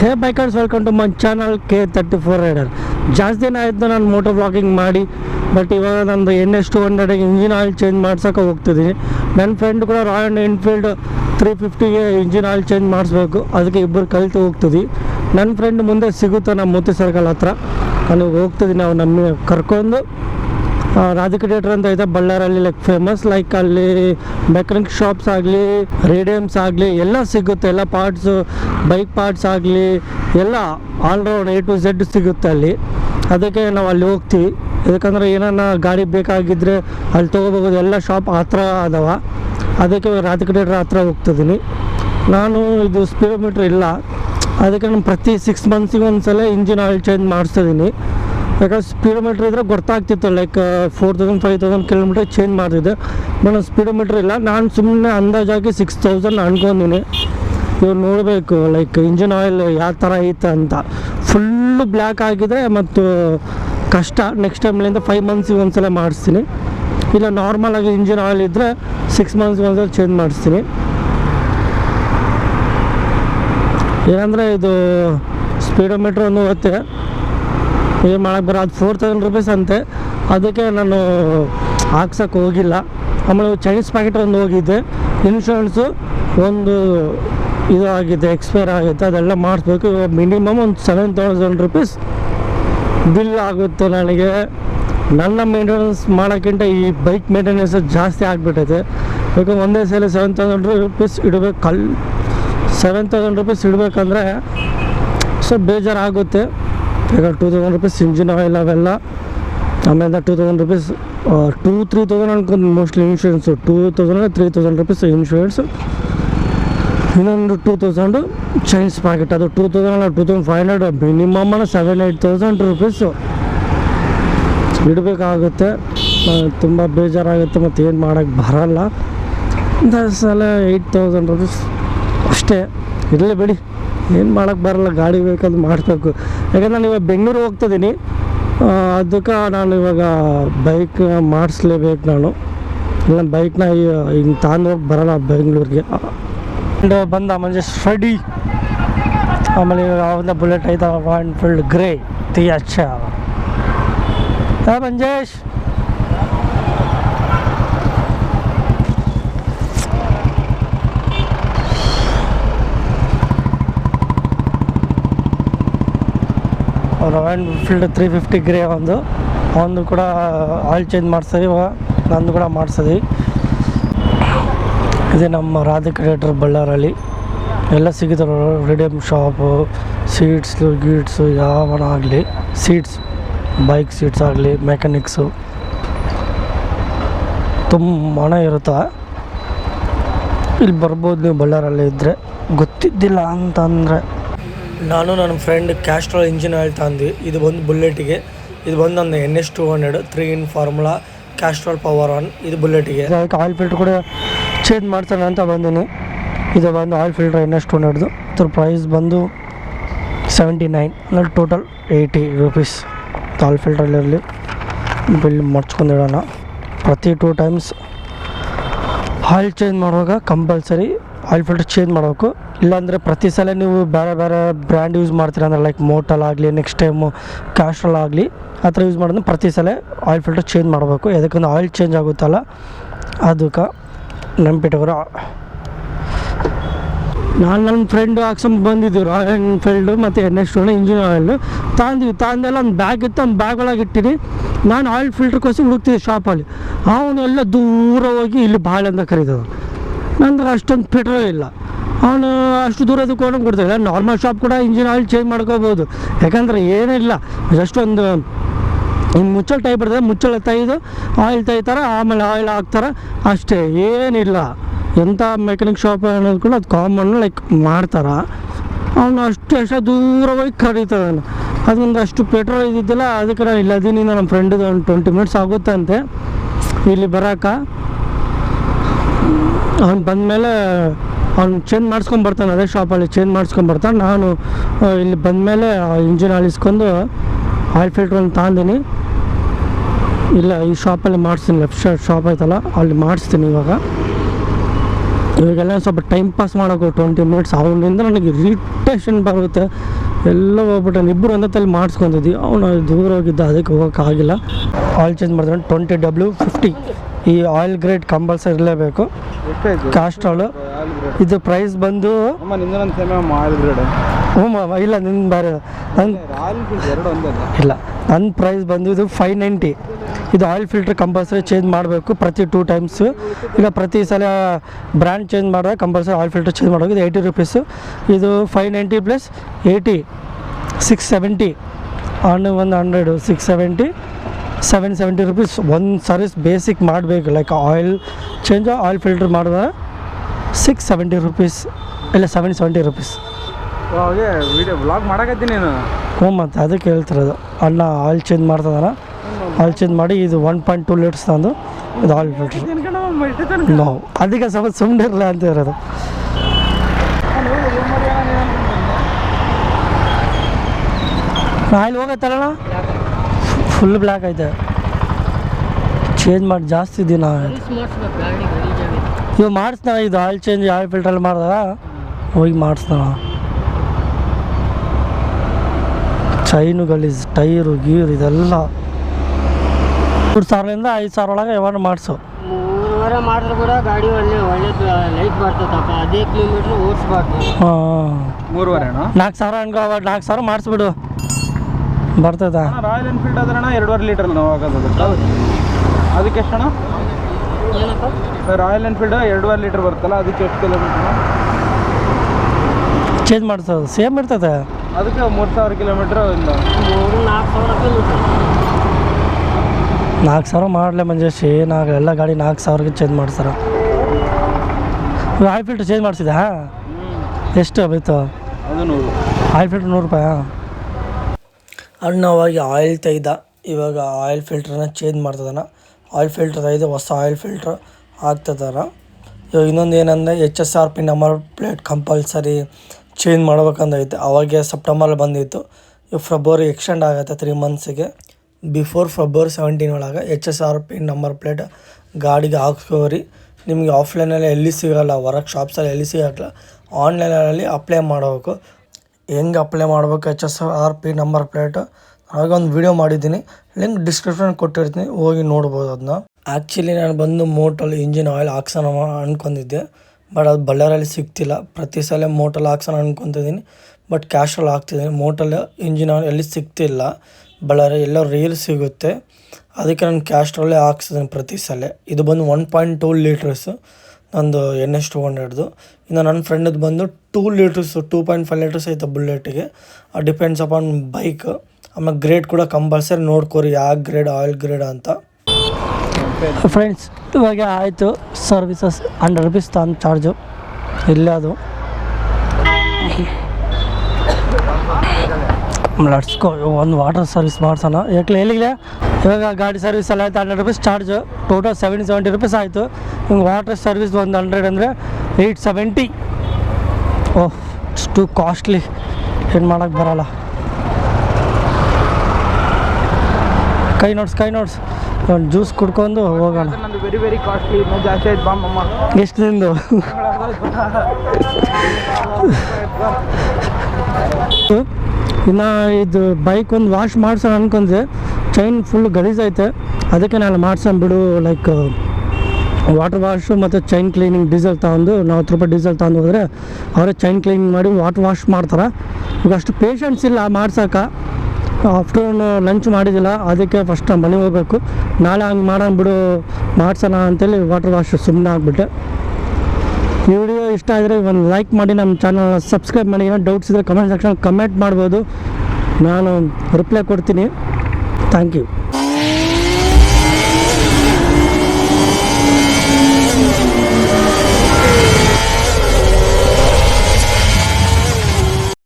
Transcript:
Hey bikers welcome to my channel K thirty four rider. ಜಾಸ್ತಿ ದಿನ ಆಯಿತು ನಾನು ಮೋಟರ್ ಬ್ಲಾಗಿಂಗ್ ಮಾಡಿ, ಬಟ್ ಇವಾಗ ನಂದು ಎನ್ ಎಸ್ ಟು ಹಂಡ್ರೆಡಿಗೆ ಇಂಜಿನ್ ಆಯಿಲ್ ಚೇಂಜ್ ಮಾಡ್ಸೋಕೆ ಹೋಗ್ತಿದ್ದೀನಿ. ನನ್ನ ಫ್ರೆಂಡ್ ಕೂಡ ರಾಯಲ್ ಎನ್ಫೀಲ್ಡ್ ತ್ರೀ ಫಿಫ್ಟಿಗೆ ಇಂಜಿನ್ ಆಯಿಲ್ ಚೇಂಜ್ ಮಾಡಿಸ್ಬೇಕು. ಅದಕ್ಕೆ ಇಬ್ಬರು ಕಲಿತು ಹೋಗ್ತಿದ್ವಿ. ನನ್ನ ಫ್ರೆಂಡ್ ಮುಂದೆ ಸಿಗುತ್ತೆ ನಮ್ಮ ಮೂತಿ ಸರ್ಕಲ್ ಹತ್ರ. ನಾನು ಹೋಗ್ತಿದ್ದೀನಿ ನಾವು ನಮ್ಮ ಕರ್ಕೊಂಡು. ರಾಧಿಕೇಟರ್ ಅಂತ ಇದೆ. ಬಳ್ಳಾರಲ್ಲಿ ಲೈಕ್ ಫೇಮಸ್ ಲೈಕ್ ಅಲ್ಲಿ ಮೆಕ್ಯಾನಿಕ್ ಶಾಪ್ಸ್ ಆಗಲಿ ರೇಡಿಯಮ್ಸ್ ಆಗಲಿ, ಎಲ್ಲ ಸಿಗುತ್ತೆ. ಎಲ್ಲ ಪಾರ್ಟ್ಸು ಬೈಕ್ ಪಾರ್ಟ್ಸ್ ಆಗಲಿ, ಎಲ್ಲ ಆಲ್ರೌಂಡ್ ಎ ಟು ಝೆಡ್ ಸಿಗುತ್ತೆ ಅಲ್ಲಿ. ಅದಕ್ಕೆ ನಾವು ಅಲ್ಲಿ ಹೋಗ್ತೀವಿ. ಯಾಕಂದರೆ ಏನನ್ನ ಗಾಡಿ ಬೇಕಾಗಿದ್ದರೆ ಅಲ್ಲಿ ತೊಗೋಬೋದು ಎಲ್ಲ ಶಾಪ್ ಹತ್ರ ಅದಾವ. ಅದಕ್ಕೆ ರಾಧಿಕ ಥಿಯೇಟರ್ ಹತ್ರ ಹೋಗ್ತಿದ್ದೀನಿ. ನಾನು ಇದು ಸ್ಪೀಡೋಮೀಟ್ರ್ ಇಲ್ಲ. ಅದಕ್ಕೆ ನಾನು ಪ್ರತಿ ಸಿಕ್ಸ್ ಮಂತ್ಸಿಗೆ ಒಂದ್ಸಲ ಇಂಜಿನ್ ಆಯಿಲ್ ಚೇಂಜ್ ಮಾಡಿಸ್ತಿದ್ದೀನಿ. ಯಾಕಂದ್ರೆ ಸ್ಪೀಡೋಮೀಟ್ರ್ ಇದ್ರೆ ಗೊತ್ತಾಗ್ತಿತ್ತು like four thousand five thousand kilometre change ಮಾಡ್ತಿದ್ದೆ. ನಾನು ಸ್ಪೀಡೋಮೀಟ್ರ್ ಇಲ್ಲ. ನಾನು ಸುಮ್ಮನೆ ಅಂದಾಜಾಗಿ ಸಿಕ್ಸ್ ತೌಸಂಡ್ ಅನ್ಕೊಂಡಿನಿ ಇವಾಗ ನೋಡಬೇಕು ಲೈಕ್ ಇಂಜಿನ್ ಆಯಿಲ್ ಯಾವ ಥರ ಐತೆ ಅಂತ. ಫುಲ್ಲು ಬ್ಲ್ಯಾಕ್ ಆಗಿದೆ ಮತ್ತು ಕಷ್ಟ. ನೆಕ್ಸ್ಟ್ ಟೈಮ್ಲಿಂದ ಫೈವ್ ಮಂತ್ಸಿಗೆ ಒಂದ್ಸಲ ಮಾಡಿಸ್ತೀನಿ. ಇಲ್ಲ ನಾರ್ಮಲಾಗಿ ಇಂಜಿನ್ ಆಯಿಲ್ ಇದ್ದರೆ ಸಿಕ್ಸ್ ಮಂತ್ಸ್ಗೆ ಒಂದ್ಸಲ ಚೇಂಜ್ ಮಾಡಿಸ್ತೀನಿ. ಏನಂದರೆ ಇದು ಸ್ಪೀಡೋಮೀಟ್ರ್ ಒಂದು ಏನು ಮಾಡಕ್ಕೆ ಬರೋ ಅದು ಫೋರ್ ತೌಸಂಡ್ ರುಪೀಸ್ ಅಂತೆ. ಅದಕ್ಕೆ ನಾನು ಹಾಕ್ಸೋಕೆ ಹೋಗಿಲ್ಲ. ಆಮೇಲೆ ಚೈನೀಸ್ ಪ್ಯಾಕೆಟ್ ಒಂದು ಹೋಗಿದ್ದೆ ಇನ್ಶೂರೆನ್ಸು ಒಂದು ಇದು ಆಗಿದೆ ಎಕ್ಸ್ಪೈರ್ ಆಗುತ್ತೆ. ಅದೆಲ್ಲ ಮಾಡಿಸ್ಬೇಕು. ಮಿನಿಮಮ್ ಒಂದು ಸೆವೆನ್ ತೌಸಂಡ್ ರುಪೀಸ್ ಬಿಲ್ ಆಗುತ್ತೆ ನನಗೆ. ನನ್ನ ಮೇಂಟೆನೆನ್ಸ್ ಮಾಡೋಕ್ಕಿಂತ ಈ ಬೈಕ್ ಮೇಂಟೆನೆನ್ಸ್ ಜಾಸ್ತಿ ಆಗಿಬಿಟ್ಟೈತೆ. ಯಾಕಂದ್ರೆ ಒಂದೇ ಸಲ ಸೆವೆನ್ ತೌಸಂಡ್ ರುಪೀಸ್ ಇಡಬೇಕು. ಕಲ್ ಸೆವೆನ್ ತೌಸಂಡ್ ರುಪೀಸ್ ಇಡಬೇಕಂದ್ರೆ ಸ್ವಲ್ಪ ಬೇಜಾರಾಗುತ್ತೆ. ಈಗ two thousand rupees engine oil ಅವೆಲ್ಲ ಆಮೇಲೆ two thousand rupees two three thousand ಅನ್ಕೊಂಡು mostly insurance two thousand three thousand rupees insurance ಇನ್ನೊಂದು ಟೂ ತೌಸಂಡು ಚೈನ್ಸ್ ಪ್ಯಾಕೆಟ್ ಅದು two thousand two thousand five hundred minimum seven eight thousand rupees ಇಡಬೇಕಾಗುತ್ತೆ ತುಂಬ ಬೇಜಾರಾಗುತ್ತೆ ಮತ್ತು ಏನು ಮಾಡೋಕ್ಕೆ ಬರಲ್ಲ ಸಲ ಏಯ್ಟ್ ತೌಸಂಡ್ ರುಪೀಸ್ ಅಷ್ಟೇ ಇರಲಿ ಬಿಡಿ. ಏನು ಮಾಡೋಕ್ಕೆ ಬರಲ್ಲ, ಗಾಡಿ ಬೇಕಾದ್ರೆ ಮಾಡಿಸ್ಬೇಕು ಯಾಕಂದ್ರೆ ನಾನು ಇವಾಗ ಬೆಂಗಳೂರು ಹೋಗ್ತಿದ್ದೀನಿ. ಅದಕ್ಕೆ ನಾನು ಇವಾಗ ಬೈಕ್ ಮಾಡಿಸ್ಲೇಬೇಕು ನಾನು. ಇಲ್ಲ ಬೈಕ್ನ ಹಿಂಗೆ ತಗೊಂಡು ಹೋಗಿ ಬರೋಲ್ಲ ಬೆಂಗಳೂರಿಗೆ. ಆ್ಯಂಡ್ ಬಂದ ಮಂಜೇಶ್ ರೆಡಿ ಆಮೇಲೆ ಇವಾಗ ಬುಲೆಟ್ ಐತ ಆ್ಯಂಡ್ ಫುಲ್ ಗ್ರೇ ತಿ ಅಚ್ಚ Manjesh? Royal Enfield three fifty grey ಒಂದು. ಒಂದು ಕೂಡ ಆಯಿಲ್ ಚೇಂಜ್ ಮಾಡಿಸಿದ್ವಿ ನಂದು ಕೂಡ ಮಾಡಿಸಿದ್ವಿ ಇದೇ ನಮ್ಮ ರಾಧಿಕೇಟರ್ ಬಳ್ಳಾರಲ್ಲಿ ಎಲ್ಲ ಸಿಗುತ್ತಾರೆ ರೆಡಿಯಮ್ ಶಾಪು ಸೀಟ್ಸು ಗೀಟ್ಸು ಯಾವನ ಆಗಲಿ. ಸೀಟ್ಸ್ ಬೈಕ್ ಸೀಟ್ಸ್ ಆಗಲಿ ಮೆಕ್ಯಾನಿಕ್ಸು ತುಂಬ ಹಣ ಇರುತ್ತೆ? ಇಲ್ಲಿ ಬರ್ಬೋದು ನೀವು ಬಳ್ಳಾರಲ್ಲಿ ಇದ್ದರೆ ಗೊತ್ತಿದ್ದಿಲ್ಲ ಅಂತಂದರೆ. ನಾನು ನನ್ನ ಫ್ರೆಂಡ್ ಕ್ಯಾಸ್ಟ್ರಾಲ್ ಇಂಜಿನ್ ಆಯಿಲ್ ತಂದ್ವಿ ಇದು ಬಂದು ಬುಲೆಟಿಗೆ ಇದು ಬಂದು ನನ್ನ N S two hundred three in formula Castrol power on ಇದು ಬುಲೆಟಿಗೆ ಅದಕ್ಕೆ ಆಯಿಲ್ ಫಿಲ್ಟರ್ ಕೂಡ ಚೇಂಜ್ ಮಾಡ್ತಾನೆ ಅಂತ ಬಂದೀನಿ. ಇದು ಬಂದು oil filter N S two hundred ಇದ್ರ ಪ್ರೈಸ್ ಬಂದು ಸೆವೆಂಟಿ ನೈನ್ ಅಂದರೆ ಟೋಟಲ್ ಏಯ್ಟಿ ರುಪೀಸ್ ಆಯಿಲ್ ಫಿಲ್ಟ್ರಲ್ಲಿರಲಿ ಬಿಲ್ ಮಡ್ಚ್ಕೊಂಡಿಡೋಣ ಪ್ರತಿ ಟೂ ಟೈಮ್ಸ್ ಆಯಿಲ್ ಚೇಂಜ್ ಮಾಡುವಾಗ ಕಂಪಲ್ಸರಿ ಆಯಿಲ್ ಫಿಲ್ಟರ್ ಚೇಂಜ್ ಮಾಡಬೇಕು. ಇಲ್ಲಾಂದರೆ ಪ್ರತಿ ಸಲ ನೀವು ಬೇರೆ ಬೇರೆ ಬ್ರ್ಯಾಂಡ್ ಯೂಸ್ ಮಾಡ್ತೀರ ಅಂದರೆ ಲೈಕ್ ಮೋಟಲ್ ಆಗಲಿ ನೆಕ್ಸ್ಟ್ ಟೈಮು ಕ್ಯಾಸ್ಟ್ರಲ್ ಆಗಲಿ, ಆ ಥರ ಯೂಸ್ ಮಾಡಿದ್ರೆ ಪ್ರತಿ ಸಲ ಆಯಿಲ್ ಫಿಲ್ಟರ್ ಚೇಂಜ್ ಮಾಡಬೇಕು. ಯಾಕಂದ್ರೆ ಆಯಿಲ್ ಚೇಂಜ್ ಆಗುತ್ತಲ್ಲ, ಅದಕ್ಕೆ ನೆನ್ಪಿಟ್ಟವರು ನಾನು ನನ್ನ ಫ್ರೆಂಡು ಹಾಕ್ಸಂಬ ಬಂದಿದ್ದು ರಾಯಲ್ ಎನ್ಫೀಲ್ಡು ಮತ್ತು ಎನ್ ಎಸ್ ಟೂನ ಇಂಜಿನ್ ಆಯಿಲ್ ತಂದ್ವಿ ತಂದೆಲ್ಲ ಒಂದು ಬ್ಯಾಗ್ ಇತ್ತು, ಒಂದು ಬ್ಯಾಗ್ ಒಳಗೆ ನಾನು ಆಯಿಲ್ ಫಿಲ್ಟ್ರ್ಗೋಸ್ಕರ ಹುಡುಕ್ತಿದ್ದೆ ಶಾಪಲ್ಲಿ ಅವನೆಲ್ಲ ದೂರ ಹೋಗಿ ಇಲ್ಲಿ ಭಾಳ ಅಂತ ಕರೀತದ. ನಂತರ ಅಷ್ಟೊಂದು ಪೆಟ್ರೋಲ್ ಇಲ್ಲ. ಅವನು ಅಷ್ಟು ದೂರ ಕೊಡೋಕೆ ಕೊಡ್ತಾರೆ. ನಾರ್ಮಲ್ ಶಾಪ್ ಕೂಡ ಇಂಜಿನ್ ಆಯಿಲ್ ಚೇಂಜ್ ಮಾಡ್ಕೋಬೋದು. ಯಾಕಂದರೆ ಏನಿಲ್ಲ ಜಸ್ಟ್ ಒಂದು ಹಿಂಗೆ ಮುಚ್ಚಳ ಟೈಪ್ ಇರ್ತದೆ. ಮುಚ್ಚಳ ತೆಗೆದು ಆಯಿಲ್ ತೆಗಿತಾರೆ. ಆಮೇಲೆ ಆಯಿಲ್ ಹಾಕ್ತಾರೆ. ಅಷ್ಟೇ, ಏನಿಲ್ಲ. ಎಂಥ ಮೆಕ್ಯಾನಿಕ್ ಶಾಪ್ ಅನ್ನೋದು ಕೂಡ ಅದು ಕಾಮನ್ ಲೈಕ್ ಮಾಡ್ತಾರೆ? ಅವನು ಅಷ್ಟು ಅಷ್ಟು ದೂರ ಹೋಗಿ ಕರೀತಾನೆ ಅದೊಂದು ಅಷ್ಟು ಪೆಟ್ರೋಲ್ ಇದ್ದಿದ್ದಿಲ್ಲ, ಅದಕ್ಕೆ ನಾನು ಇಲ್ಲದಿನಿಂದ ನಮ್ಮ ಫ್ರೆಂಡ್ದು ಒಂದು ಟ್ವೆಂಟಿ ಮಿನಿಟ್ಸ್ ಆಗುತ್ತಂತೆ. ಇಲ್ಲಿ ಬರೋಕೆ. ಅವ್ನು ಬಂದಮೇಲೆ ಅವ್ನು ಚೇಂಜ್ ಮಾಡಿಸ್ಕೊಂಡು ಬರ್ತಾನೆ ಅದೇ ಶಾಪಲ್ಲಿ ಚೇಂಜ್ ಮಾಡಿಸ್ಕೊಂಡು ಬರ್ತಾನೆ. ನಾನು ಇಲ್ಲಿ ಬಂದಮೇಲೆ ಇಂಜಿನ್ ಆಲಿಸ್ಕೊಂಡು ಆಯಿಲ್ ಫಿಲ್ಟ್ರ್ ಒಂದು ತಾಂದಿನಿ. ಇಲ್ಲ, ಈ ಶಾಪಲ್ಲಿ ಮಾಡಿಸ್ತೀನಿ ಲೆಫ್ಟ್ ಸೈಡ್ ಶಾಪ್ ಐತಲ್ಲ ಅಲ್ಲಿ ಮಾಡಿಸ್ತೀನಿ ಇವಾಗ. ಇವಾಗೆಲ್ಲ ಸ್ವಲ್ಪ ಟೈಮ್ ಪಾಸ್ ಮಾಡೋಕೆ ಟ್ವೆಂಟಿ ಮಿನಿಟ್ಸ್ ಅವನಿಂದ ನನಗೆ ರಿಟೇಷನ್ ಬರುತ್ತೆ. ಎಲ್ಲ ಹೋಗ್ಬಿಟ್ಟು ಇಬ್ಬರು ಒಂದೇ ತಲೆ ಅವನು ದೂರ ಹೋಗಿದ್ದ, ಅದಕ್ಕೆ ಹೋಗೋಕ್ಕಾಗಿಲ್ಲ ಆಯಿಲ್ ಚೇಂಜ್ ಮಾಡಿದ್ರೆ ಟ್ವೆಂಟಿ ಡಬ್ಲ್ಯೂ ಫಿಫ್ಟಿ ಈ ಆಯಿಲ್ ಗ್ರೇಡ್ ಕಂಪಲ್ಸರಿ ಇರಲೇಬೇಕು. ಕಾಸ್ಟ್ರೋಲು ಇದು? ಪ್ರೈಸ್ ಬಂದು ಹ್ಞೂ ಇಲ್ಲ ನಿನ್ನ ಬೇರೆ. ನನ್ನ ಇಲ್ಲ ನನ್ನ ಪ್ರೈಸ್ ಬಂದು ಇದು ಫೈವ್ ನೈಂಟಿ ಇದು ಆಯಿಲ್ ಫಿಲ್ಟ್ರ್ ಕಂಪಲ್ಸರಿ ಚೇಂಜ್ ಮಾಡಬೇಕು ಪ್ರತಿ ಟೂ ಟೈಮ್ಸು ಈಗ ಪ್ರತಿ ಸಲ ಬ್ರ್ಯಾಂಡ್ ಚೇಂಜ್ ಮಾಡಿದ್ರೆ ಕಂಪಲ್ಸರಿ ಆಯಿಲ್ ಫಿಲ್ಟರ್ ಚೇಂಜ್ ಮಾಡೋದು ಇದು ಏಯ್ಟಿ ರುಪೀಸು ಇದು five ninety plus eighty six seventy on ಒಂದು hundred six seventy seven seventy rupees ಒಂದು ಸರ್ವಿಸ್ ಬೇಸಿಕ್ ಮಾಡಬೇಕು like oil change oil filter ಮಾಡಿದ್ರೆ ಸಿಕ್ಸ್ ಸೆವೆಂಟಿ ರುಪೀಸ್ ಇಲ್ಲ seven seventy rupees video blog ಮಾಡಕತ್ತೀನಿ ನೀನು. ಹ್ಞೂ ಮತ್ತು ಅದಕ್ಕೆ ಹೇಳ್ತಿರೋದು ಅಣ್ಣ ಆಯಿಲ್ ಚೇಂಜ್ ಮಾಡ್ತದಲ್ಲ ಆಯಿಲ್ ಚೇಂಜ್ ಮಾಡಿ ಇದು ಒನ್ ಪಾಯಿಂಟ್ ಟು ಲೀಟರ್ಸ್ ತಂದು ಇದು ಆಯಿಲ್ ಫಿಲ್ಟರ್ ನೋ ಅದಕ್ಕೆ ಸ್ವಲ್ಪ ಸುಮ್ಮನೆ ಇರಲ್ಲ ಅಂತ ಇರೋದು ಆಯಿಲ್ ಹೋಗತ್ತಲ್ಲ ಫುಲ್ ಬ್ಲ್ಯಾಕ್ ಐತೆ. ಚೇಂಜ್ ಮಾಡಿ ಜಾಸ್ತಿ ದಿನ ಇವು ಇವಾಗ ಮಾಡಿಸ್ತಾನ ಇದು ಆಯಿಲ್ ಚೇಂಜ್ ಆಯಿಲ್ ಫಿಲ್ಟ್ರಲ್ಲಿ ಮಾಡಿದಾಗ ಹೋಗಿ ಮಾಡಿಸ್ತಾನ. ಚೈನು ಗಲೀಜ್ ಟೈರು ಗೀರು ಇದೆಲ್ಲ. ಮೂರು ಸಾವಿರದಿಂದ ಐದು ಸಾವಿರ ಒಳಗೆ ಯಾವಾಗ ಮಾಡಿಸು. ಮೂರುವರೆ ಮಾಡಿದ್ರು ಕೂಡ ಗಾಡಿ ಒಳ್ಳೆ ಒಳ್ಳೆ ಲೈಟ್ ಬರ್ತದಪ್ಪ. ಅದೇ ಕಿಲೋಮೀಟ್ರ್ ಓಡಿಸ್ಬಾರ್ದು. ಹಾಂ. ಮೂರುವರೆ ಅಣ್ಣ ನಾಲ್ಕು ಸಾವಿರ ಹಂಗೆ ನಾಲ್ಕು ಸಾವಿರ ಮಾಡಿಸ್ಬಿಡು. ಬರ್ತದ? ರಾಯಲ್ ಎನ್ಫೀಲ್ಡ್ ಅದ್ರಣ ಎರಡೂವರೆ ಲೀಟರ್ ನಾವು ಹಾಕೋದು. ಅದಕ್ಕೆ ಎಷ್ಟು ಅಣ್ಣ ಏನಪ್ಪ? ರಾಯಲ್ ಎನ್ಫೀಲ್ಡ್ ಎರಡೂವರೆ ಲೀಟರ್ ಬರುತ್ತಲ್ಲ ಅದಕ್ಕೆ ಎಷ್ಟು ಕಿಲೋಮೀಟರ್ ಚೇಂಜ್ ಮಾಡ್ಸೋದು ಸೇಮ್ ಇರ್ತದೆ. ಅದಕ್ಕೆ ಮೂರು ಸಾವಿರ ಕಿಲೋಮೀಟ್ರ್ ಇಲ್ಲ ನಾಲ್ಕು ಸಾವಿರ ನಾಲ್ಕು ಮಾಡಲೆ ಮಂಜೇಶ್ ಏನಾಗಲ್ಲ ಎಲ್ಲ ಗಾಡಿ ನಾಲ್ಕು ಸಾವಿರಕ್ಕೆ ಚೇಂಜ್ ಮಾಡ್ತಾರೆ ಆಯಿಲ್ ಫಿಲ್ಟರ್ ಚೇಂಜ್ ಮಾಡಿಸಿದ ಎಷ್ಟು ಬಿತ್ತು? ಅದು ನೂರು. ಆಯಿಲ್ ಫಿಲ್ಟರ್ ನೂರು ರೂಪಾಯಾ? ಅಣ್ಣ ಅವಾಗ ಆಯಿಲ್ ತೆಗ್ದ, ಇವಾಗ ಆಯಿಲ್ ಫಿಲ್ಟ್ರನ್ನ ಚೇಂಜ್ ಮಾಡ್ತದನ. ಆಯಿಲ್ ಫಿಲ್ಟ್ರ್ ತೆಗೆದು ಹೊಸ ಆಯಿಲ್ ಫಿಲ್ಟ್ರ್ ಹಾಕ್ತದಾನ. ಇವಾಗ ಇನ್ನೊಂದು ಏನಂದರೆ H S R P number plate compulsory change ಮಾಡ್ಬೇಕಂದೈತೆ. ಅವಾಗೆ ಸೆಪ್ಟೆಂಬರ್ ಬಂದಿತ್ತು. ಇವಾಗ ಫೆಬ್ರವರಿ ಎಕ್ಸ್ಟೆಂಡ್ ಆಗುತ್ತೆ ತ್ರೀ ಮಂತ್ಸಿಗೆ ಬಿಫೋರ್ ಫೆಬ್ರವರಿ ಸೆವೆಂಟೀನ್ ಒಳಗೆ H S R P number plate ಗಾಡಿಗೆ ಹಾಕ್ಸ್ಕೋರಿ. ನಿಮಗೆ ಆಫ್ಲೈನಲ್ಲಿ ಎಲ್ಲಿ ಸಿಗೋಲ್ಲ ವರ್ಕ್ ಶಾಪ್ಸಲ್ಲಿ ಎಲ್ಲಿ ಸಿಗೋಲ್ಲ ಆನ್ಲೈನಲ್ಲಿ ಅಪ್ಲೈ ಮಾಡಬೇಕು. ಹೆಂಗೆ ಅಪ್ಲೈ ಮಾಡ್ಬೇಕು H S R P number plate ಆಗ ಒಂದು ವಿಡಿಯೋ ಮಾಡಿದ್ದೀನಿ. ಲಿಂಕ್ ಡಿಸ್ಕ್ರಿಪ್ಷನ್ ಕೊಟ್ಟಿರ್ತೀನಿ. ಹೋಗಿ ನೋಡ್ಬೋದು ಅದನ್ನ ಆ್ಯಕ್ಚುಲಿ ನಾನು ಬಂದು ಮೋಟಲ್ ಇಂಜಿನ್ ಆಯಿಲ್ ಹಾಕ್ಸೋಣ ಅಂದ್ಕೊಂಡಿದ್ದೆ ಬಟ್ ಅದು ಬಳ್ಳಾರಲ್ಲಿ ಸಿಗ್ತಿಲ್ಲ. ಪ್ರತಿ ಸಲ ಮೋಟಲ್ ಹಾಕ್ಸೋಣ ಅಂದ್ಕೊತಿದ್ದೀನಿ ಬಟ್ ಕ್ಯಾಶಲ್ಲಿ ಹಾಕ್ತಿದ್ದೀನಿ. ಮೋಟಲ್ ಇಂಜಿನ್ ಆಯಿಲ್ ಎಲ್ಲಿ ಸಿಗ್ತಿಲ್ಲ. ಬಳ್ಳಾರಿ ಎಲ್ಲ ರೀಲ್ ಸಿಗುತ್ತೆ. ಅದಕ್ಕೆ ನಾನು ಕ್ಯಾಸ್ಟ್ರಲ್ಲೇ ಹಾಕ್ಸಿದ್ದೀನಿ ಪ್ರತಿ ಸಲ. ಇದು ಬಂದು ಒನ್ ಪಾಯಿಂಟ್ ಟೂ ಲೀಟರ್ಸು ನಂದು ಎನ್ ಎಸ್ ಟು ಹಂಡ್ರೆಡ್ದು ಇನ್ನು ನನ್ನ ಫ್ರೆಂಡದ್ದು ಬಂದು two litres two point five litres ಐತೆ ಬುಲೆಟಿಗೆ ಡಿಪೆಂಡ್ಸ್ ಅಪಾನ್ ಬೈಕ್ ಆಮೇಲೆ ಗ್ರೇಡ್ ಕೂಡ ಕಂಪಲ್ಸರಿ ನೋಡ್ಕೋರಿ, ಯಾವ ಗ್ರೇಡ್ ಆಯಿಲ್ ಗ್ರೇಡ್ ಅಂತ. ಫ್ರೆಂಡ್ಸ್ ಇವಾಗ ಆಯಿತು ಸರ್ವಿಸಸ್ ಹಂಡ್ರೆಡ್ ರುಪೀಸ್ ತಾನು ಚಾರ್ಜು ಇಲ್ಲ ಅದು. ಲಡ್ಸ್ಕೊ ಒಂದು ವಾಟರ್ ಸರ್ವಿಸ್ ಮಾಡ್ಸೋಣ. ಯಾಕೆ ಎಲ್ಲಿಗೆ ಇವಾಗ ಗಾಡಿ ಸರ್ವಿಸ್ ಎಲ್ಲ ಆಯ್ತು hundred rupees charge total seven seventy rupees ಆಯಿತು. ಹಿಂಗೆ ವಾಟರ್ ಸರ್ವಿಸ್ ಒಂದು ಹಂಡ್ರೆಡ್ ಅಂದರೆ eight seventy oh too costly ಏನು ಮಾಡೋಕ್ಕೆ ಬರೋಲ್ಲ. ಕೈ ನೋಡ್ಸ್ ಕೈ ನೋಡ್ಸ್. ಒಂದು ಜ್ಯೂಸ್ ಕುಡ್ಕೊಂಡು ಹೋಗೋಣ. ಎಷ್ಟು ನಿಂದು ಇನ್ನು ಇದು ಬೈಕ್ ಒಂದು ವಾಶ್ ಮಾಡ್ಸೋಣ ಅನ್ಕೊಂಡೆ ಚೈನ್ ಫುಲ್ ಗಲೀಜೈತೆ ಅದಕ್ಕೆ ನಾನು ಮಾಡ್ಸೋಣ ಲೈಕ್ ವಾಟರ್ ವಾಶು ಮತ್ತು ಚೈನ್ ಕ್ಲೀನಿಂಗ್ ಡೀಸೆಲ್ ತಗೊಂಡು, ನಾವು ಹತ್ತು ರೂಪಾಯಿ ಡೀಸೆಲ್ ತಗೊಂಡು ಹೋದರೆ ಅವರೇ ಚೈನ್ ಕ್ಲೀನಿಂಗ್ ಮಾಡಿ ವಾಟರ್ ವಾಶ್ ಮಾಡ್ತಾರೆ. ಈಗ ಅಷ್ಟು ಪೇಷನ್ಸ್ ಇಲ್ಲ ಮಾಡ್ಸೋಕೆ. ಆಫ್ಟರ್ನೂನ್ ಲಂಚ್ ಮಾಡಿದ್ದಿಲ್ಲ ಅದಕ್ಕೆ ಫಸ್ಟ್ ಮನೆಗೆ ಹೋಗ್ಬೇಕು. ನಾಳೆ ಹಂಗೆ ಮಾಡೋಣ ಬಿಡು, ಮಾಡ್ಸೋಣ ಅಂತೇಳಿ ವಾಟರ್ ವಾಶ್ ಸುಮ್ಮನೆ ಆಗಿಬಿಟ್ಟೆ. ಇಷ್ಟ ಆದರೆ ಒಂದು ಲೈಕ್ ಮಾಡಿ ನಮ್ಮ ಚಾನಲ್ ಸಬ್ಸ್ಕ್ರೈಬ್ ಮಾಡಿ. ಏನೋ ಡೌಟ್ಸ್ ಇದ್ದರೆ ಕಮೆಂಟ್ ಸೆಕ್ಷನ್ ಕಮೆಂಟ್ ಮಾಡ್ಬೋದು. ನಾನು ರಿಪ್ಲೈ ಕೊಡ್ತೀನಿ. Thank you